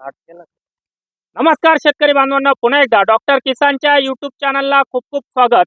नमस्कार शेतकरी बांधवांना पुन्हा एकदा डॉक्टर किसानच्या युट्यूब चॅनलला खूप खूप स्वागत.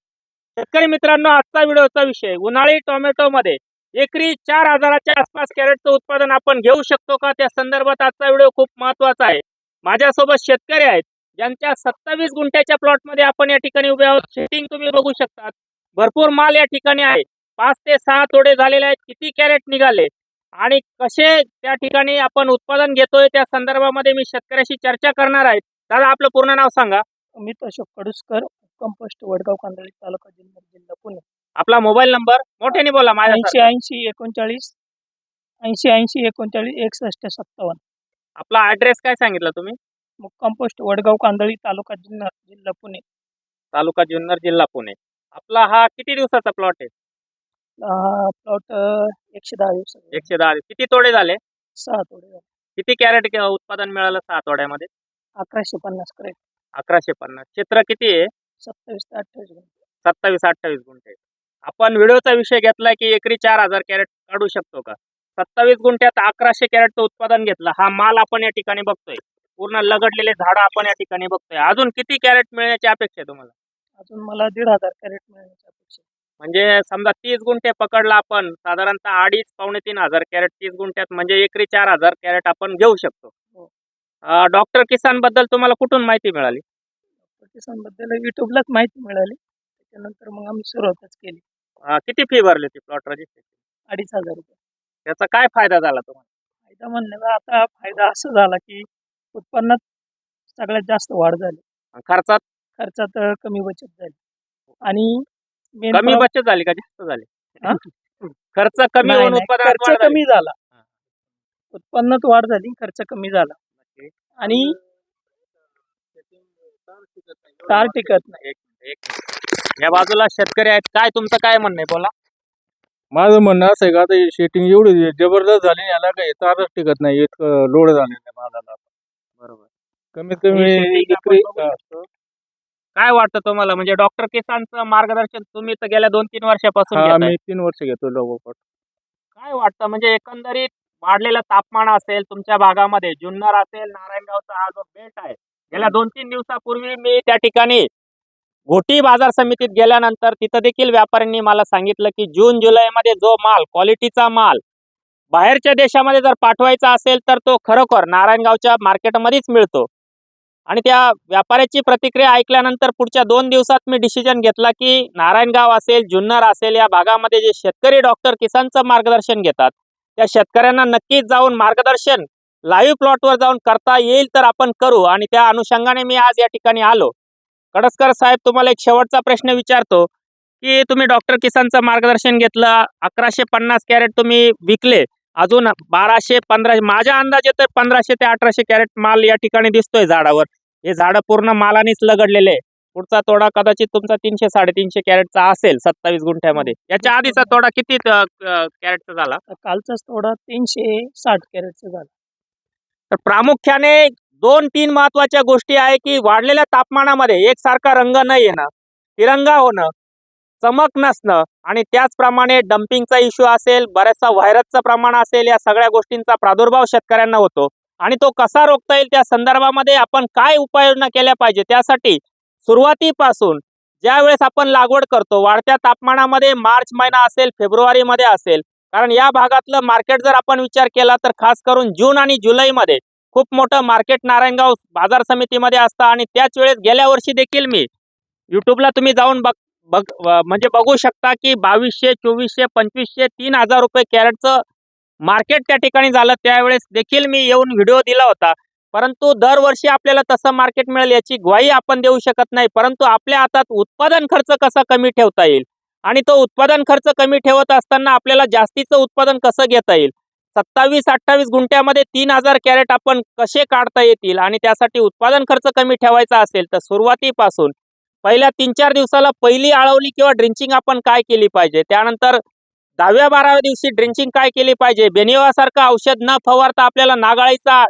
शेतकरी मित्रांनो आजचा व्हिडिओचा विषय उन्हाळी टोमॅटो मध्ये एकरी चार हजाराच्या आसपास कॅरेटचं उत्पादन आपण घेऊ शकतो का? त्या संदर्भात आजचा व्हिडिओ खूप महत्त्वाचा आहे. माझ्यासोबत शेतकरी आहेत ज्यांच्या सत्तावीस गुंठ्याच्या प्लॉटमध्ये आपण या ठिकाणी उभे आहोत. शेटिंग तुम्ही बघू शकतात. भरपूर माल या ठिकाणी आहे. पाच ते सहा तोडे झालेले आहेत. किती कॅरेट निघाले? आणि कसे त्या ठिकाणी आपण उत्पादन घेतोय त्या संदर्भामध्ये मी शेतकऱ्याशी चर्चा करणार आहे. दादा आपलं पूर्ण नाव सांगा. अमित अशोक कडुसकर कंपोस्ट वडगाव कांदळी तालुका जिल्हा जिल्हा पुणे. आपला मोबाईल नंबर मोठ्याने बोला ऐंशी माझ्या ऐंशी एकोणचाळीस ऐंशी ऐंशी एकोणचाळीस एकसष्ट सत्तावन्न. आपला ऍड्रेस काय सांगितलं तुम्ही? मग कंपोस्ट वडगाव कांदळी तालुका जिल्हा जिल्हा पुणे. तालुका जुन्नर जिल्हा पुणे. आपला हा किती दिवसाचा प्लॉट आहे? प्लॉट एकशे दहा दिवस एकशे दहा किती तोडे झाले? सहा तोडे झाले. किती कॅरेट उत्पादन मिळालं सहा तोड्यामध्ये? अकराशे पन्नास करेक्ट अकराशे पन्नास. क्षेत्र किती आहे? सत्तावीस ते अठ्ठावीस गुंठे. सत्तावीस अठ्ठावीस गुंठे. आपण व्हिडिओचा विषय घेतलाय की एकरी चार हजार कॅरेट काढू शकतो का? सत्तावीस गुंठ्यात अकराशे कॅरेटचं उत्पादन घेतलं. हा माल आपण या ठिकाणी बघतोय. पूर्ण लगडलेले झाडं आपण या ठिकाणी बघतोय. अजून किती कॅरेट मिळण्याची अपेक्षा आहे तुम्हाला? अजून मला दीड हजार कॅरेट मिळण्याची अपेक्षा आहे. म्हणजे समजा तीस गुंठे पकडला आपण साधारणतः अडीच पावणे तीन हजार कॅरेट तीस गुंठ्यात म्हणजे एकरी चार हजार कॅरेट आपण घेऊ शकतो. हो. डॉक्टर किसानबद्दल तुम्हाला कुठून माहिती मिळाली? किसानबद्दल युट्यूबला माहिती मिळाली. त्याच्यानंतर मग आम्ही सुरुवातच केली. किती फी भरली होती प्लॉट रजिस्ट्रेशन? अडीच हजार रुपये. त्याचा काय फायदा झाला तुम्हाला? फायदा म्हणण्याचा आता फायदा असा झाला की उत्पन्नात सगळ्यात जास्त वाढ झाली. खर्चात? खर्चात कमी बचत झाली. आणि main कमी बचत झाली का? जास्त झाली. हा? खर्च कमी होऊन नाही, उत्पादनात खर्च झाली. कमी झाला. उत्पन्नात वाढ झाली खर्च कमी झाला. आणि तार टिकत नाही. एक एक या बाजूला शेतकरी आहेत. काय तुमचं काय म्हणणं आहे? बोला. माझं म्हणणं असं आहे का आता शेटिंग एवढी जबरदस्त झाली याला काही तारच टिकत नाही. इतकं लोड झालेलं आहे मालाला. बरोबर. कमीत कमी हे setting एकरी आपण बघू शकतो. काय वाटतं तुम्हाला? म्हणजे डॉक्टर किसानचं मार्गदर्शन तुम्ही तर गेल्या दोन तीन वर्षापासून हा घेताय. मी तीन वर्ष घेतो लोगोपट काय वाटतं? म्हणजे एकंदरीत वाढलेलं तापमान असेल तुमच्या भागामध्ये जुन्नर असेल नारायणगावचा हा जो बेट आहे गेल्या दोन तीन दिवसापूर्वी मी त्या ठिकाणी घोटी बाजार समितीत गेल्यानंतर तिथं देखील व्यापाऱ्यांनी मला सांगितलं की जून जुलैमध्ये जो माल क्वालिटीचा माल बाहेरच्या देशामध्ये जर पाठवायचा असेल तर तो खरोखर नारायणगावच्या मार्केटमध्येच मिळतो. आणि त्या व्यापाऱ्याची प्रतिक्रिया ऐकल्यानंतर पुढच्या दोन दिवसात मी डिसिजन घेतला की नारायणगाव असेल जुन्नर असेल या भागामध्ये जे शेतकरी डॉक्टर किसानचं मार्गदर्शन घेतात त्या शेतकऱ्यांना नक्कीच जाऊन मार्गदर्शन लाईव्ह प्लॉटवर जाऊन करता येईल तर आपण करू. आणि त्या अनुषंगाने मी आज या ठिकाणी आलो. कडसकर साहेब तुम्हाला एक शेवटचा प्रश्न विचारतो की तुम्ही डॉक्टर किसानचं मार्गदर्शन घेतलं अकराशे पन्नास कॅरेट तुम्ही विकले अजून बाराशे पंधराशे माझ्या अंदाजे तर पंधराशे ते अठराशे कॅरेट माल या ठिकाणी दिसतोय झाडावर. हे झाडं पूर्ण मालानेच लगडलेले आहे. पुढचा तोडा कदाचित तुमचा तीनशे साडेतीनशे कॅरेटचा असेल सत्तावीस गुंठ्यामध्ये. याच्या आधीचा तोडा किती कॅरेटचा झाला? आता कालचाच थोडा तीनशे साठ कॅरेटचा झाला. तर प्रामुख्याने दोन तीन महत्त्वाच्या गोष्टी आहे की वाढलेल्या तापमानामध्ये एकसारखा रंग न येणं तिरंगा होणं चमक नसणं आणि त्याचप्रमाणे डम्पिंगचा इश्यू असेल बऱ्याचसा व्हायरसचं प्रमाण असेल या सगळ्या गोष्टींचा प्रादुर्भाव शेतकऱ्यांना होतो. आणि तो कसा रोखता येईल त्या संदर्भामध्ये आपण काय उपाययोजना केल्या पाहिजे त्यासाठी सुरुवातीपासून ज्यावेळेस आपण लागवड करतो वाढत्या तापमानामध्ये मार्च महिना असेल फेब्रुवारीमध्ये असेल कारण या भागातलं मार्केट जर आपण विचार केला तर खास करून जून आणि जुलैमध्ये खूप मोठं मार्केट नारायणगाव बाजार समितीमध्ये असतं आणि त्याच वेळेस गेल्या वर्षी देखील मी युट्यूबला तुम्ही जाऊन बघ बघ म्हणजे बघू शकता की बावीसशे चोवीसशे पंचवीसशे तीन हजार रुपये कॅरेटचं मार्केट त्या ठिकाणी झालं. त्यावेळेस देखील मी येऊन व्हिडिओ दिला होता. परंतु दरवर्षी आपल्याला तसं मार्केट मिळेल याची ग्वाही आपण देऊ शकत नाही. परंतु आपल्या हातात उत्पादन खर्च कसा कमी ठेवता येईल? आणि तो उत्पादन खर्च कमी ठेवत असताना आपल्याला जास्तीचं उत्पादन कसं घेता येईल? सत्तावीस अठ्ठावीस गुंठ्यामध्ये तीन हजार कॅरेट आपण कसे काढता येतील? आणि त्यासाठी उत्पादन खर्च कमी ठेवायचा असेल तर सुरुवातीपासून पहिल्या तीन चार दिवसाला पहिली आळवली किंवा ड्रिंचिंग आपण काय केली पाहिजे? त्यानंतर दहाव्या बाराव्या दिवशी ड्रिंचिंग काय केली पाहिजे? बेनिवासारखं औषध न फवारता आपल्याला नागाळीचा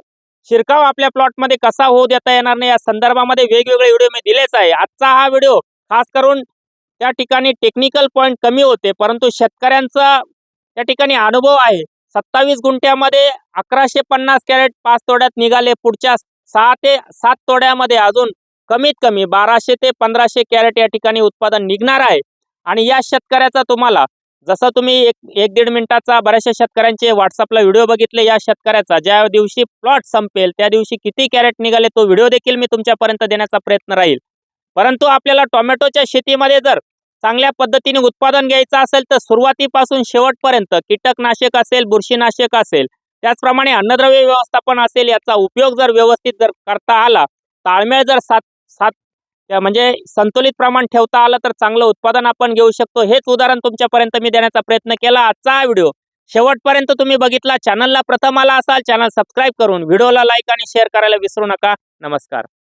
शिरकाव आपल्या प्लॉटमध्ये कसा होऊ देता येणार नाही? या संदर्भामध्ये वेगवेगळे व्हिडिओ मी दिलेच आहे. आजचा हा व्हिडिओ खास करून त्या ठिकाणी टेक्निकल पॉईंट कमी होते परंतु शेतकऱ्यांचा त्या ठिकाणी अनुभव आहे. सत्तावीस गुंठ्यामध्ये अकराशे पन्नास कॅरेट पाच तोड्यात निघाले. पुढच्या सहा ते सात तोड्यामध्ये अजून कमीत कमी बाराशे ते पंधराशे कॅरेट या ठिकाणी उत्पादन निघणार आहे. आणि या शेतकऱ्याचा तुम्हाला जसं तुम्ही एक एक दीड मिनिटाचा बऱ्याचशा शेतकऱ्यांचे व्हॉट्सअपला व्हिडिओ बघितले या शेतकऱ्याचा ज्या दिवशी प्लॉट संपेल त्या दिवशी किती कॅरेट निघाले तो व्हिडिओ देखील मी तुमच्यापर्यंत देण्याचा प्रयत्न राहील. परंतु आपल्याला टोमॅटोच्या शेतीमध्ये जर चांगल्या पद्धतीने उत्पादन घ्यायचं असेल तर सुरुवातीपासून शेवटपर्यंत कीटकनाशक असेल बुरशीनाशक असेल त्याचप्रमाणे अन्नद्रव्य व्यवस्थापन असेल याचा उपयोग जर व्यवस्थित जर करता आला ताळमेळ जर सात सात म्हणजे संतुलित प्रमाण ठेवता आलं तर चांगलं उत्पादन आपण घेऊ शकतो. हेच उदाहरण तुमच्यापर्यंत मी देण्याचा प्रयत्न केला. आजचा हा व्हिडिओ शेवटपर्यंत तुम्ही बघितला. चॅनलला प्रथम आला असाल चॅनल सबस्क्राईब करून व्हिडिओला लाईक आणि शेअर करायला विसरू नका. नमस्कार.